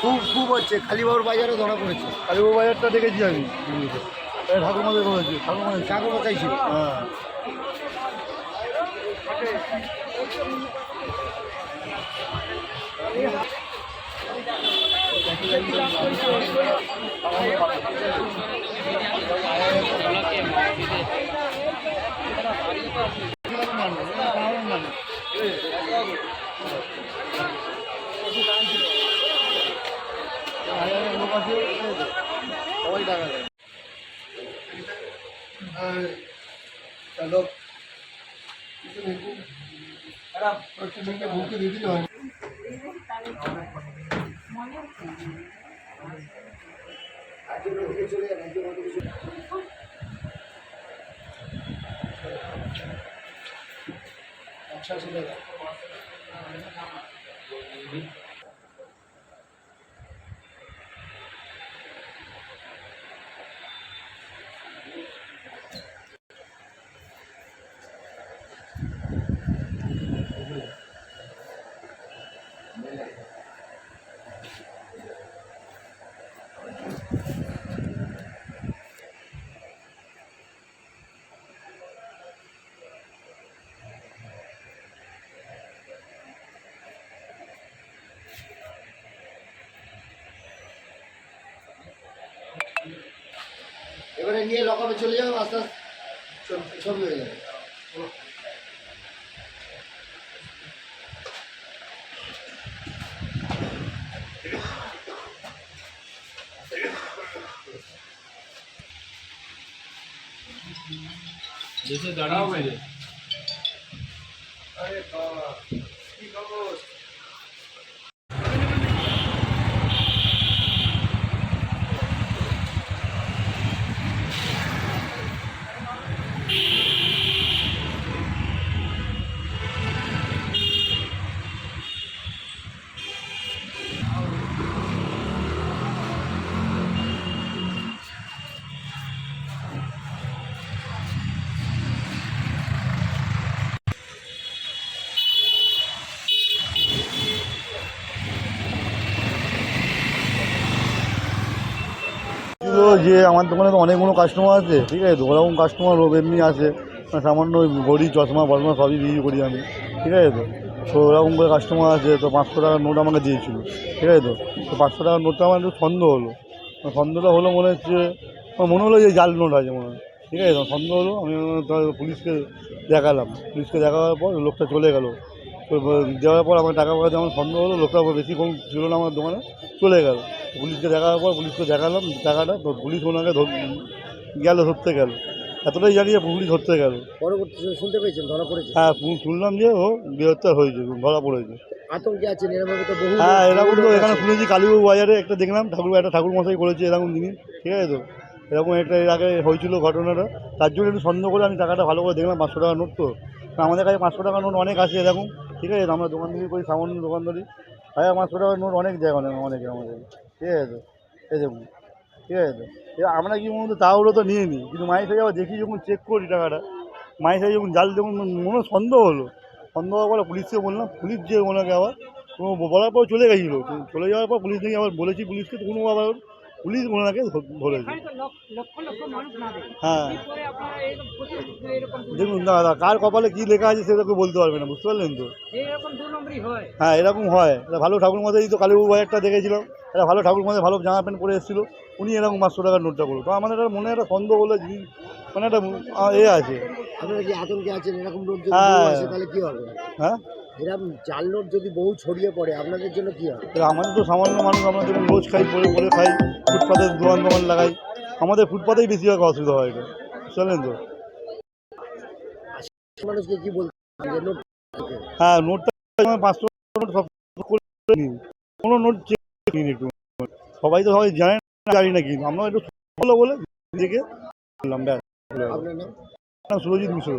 খুব খুব হচ্ছে কালীবাবুর বাজারে ধরা পড়েছে। কালীবাবু বাজারটা দেখেছি আমি। ঠাকুরমাদের করেছি ঠাকুরমাদের কাকু কোথায় হ্যাঁ। সবাই টাকা দেয় চলো আচ্ছা চলে যাও এবারে নিয়ে লকাপে চলে যাও আস্তে আস্তে ছবি হয়ে যাবে। જશે દાડા અરે બાબા যে আমার দোকানে তো অনেকগুলো কাস্টমার আছে, ঠিক আছে? ওরকম কাস্টমার এমনি আসে সামান্য ঘড়ি চশমা ফসমা সবই বিক্রি করি আমি, ঠিক আছে তো? তো ওরকম করে কাস্টমার আছে, তো পাঁচশো টাকার নোট আমাকে দিয়েছিল, ঠিক আছে তো? তো পাঁচশো টাকার নোটটা আমার একটু সন্দেহ হলো। সন্দেহটা হলো মনে হচ্ছে মনে হলো যে জাল নোট আছে মনে হয়, ঠিক আছে সন্দেহ হলো, আমি পুলিশকে দেখালাম। পুলিশকে দেখাবার পর লোকটা চলে গেল। দেওয়ার পর আমার টাকা পয়সা আমার সন্দেহ হলো, লোকটা বেশি কম ছিল না আমার দোকানে, চলে গেল। পুলিশকে দেখার পর পুলিশকে দেখালাম টাকাটা তো পুলিশ ওনাকে গেল ধরতে গেল। এতটাই জানি যে পুলিশ ধরতে গেল। পরবর্তী শুনতে পেয়েছেন ধরা পড়েছে? হ্যাঁ শুনলাম যে ও গ্রেহত্যার হয়েছে ধরা পড়েছে। আতঙ্কে আছেন তো বহু হ্যাঁ এরকম তো এখানে শুনেছি কালীবাবু বাজারে একটা দেখলাম ঠাকুর একটা ঠাকুর মশাই করেছে এরকম জিনিস ঠিক আছে তো? এরকম একটা এর আগে হয়েছিল ঘটনাটা তার জন্য একটু সন্দেহ করে আমি টাকাটা ভালো করে দেখলাম পাঁচশো টাকা নোট তো। আমাদের কাছে পাঁচশো টাকার নোট অনেক আছে এরকম ঠিক আছে আমরা দোকান থেকে করি সামান্য দোকানদারি। হ্যাঁ আমার ছোটো নোট অনেক জায়গা অনেক, অনেকে আমাদের ঠিক আছে? এই দেখুন ঠিক আছে? এবার আমরা কি মনে তাহলে তো নিয়ে নিই কিন্তু মায়ের সাথে আবার দেখি যখন চেক করি টাকাটা মায়ের যখন জাল যখন মনে সন্দেহ হলো। সন্দেহ হওয়ার পরে পুলিশকে বললাম, পুলিশ যে ওনাকে আবার বলার পর চলে গেছিল। চলে যাওয়ার পর পুলিশ দেখি আবার বলেছি পুলিশকে, তো কোনো আবার পুলিশ ওনাকে ধরেছে। হ্যাঁ। দেখুন দাদা কার কপালে কী লেখা আছে সেটা কেউ বলতে পারবে না বুঝতে পারলেন তো? হয়। হ্যাঁ এরকম হয়। একটা ভালো ঠাকুর মশাই তো কালীবাবু বাজারটা দেখেছিলাম। একটা ভালো ঠাকুর মশাই ভালো জামা প্যান্ট পরে এসেছিল। উনি এরকম পাঁচশো টাকার নোটটা করল। তো আমাদের একটা মনে একটা সন্দেহ বলে মানে একটা এ আছে। আপনারা কি আতঙ্কে আছেন? এরকম নোট হ্যাঁ। তাহলে হ্যাঁ? এরকম জাল নোট যদি বহু ছড়িয়ে পড়ে আপনাদের জন্য কি হবে? এবার আমাদের তো সামান্য মানুষ আমরা যেমন রোজ খাই পরে পরে খাই ফুটপাতের দোকান দোকান লাগাই আমাদের ফুটপাতেই বেশিরভাগ অসুবিধা হয় এটা চলেন তো? মানুষকে কি বলতে নোট হ্যাঁ নোটটা পাঁচশো নোট সব কোনো নোট চেক নিন একটু। সবাই তো সবাই জানে না জানি না কিন্তু আমরা একটু বলে দেখে বললাম ব্যাস। আপনার নাম? সুরজিৎ মিশ্র।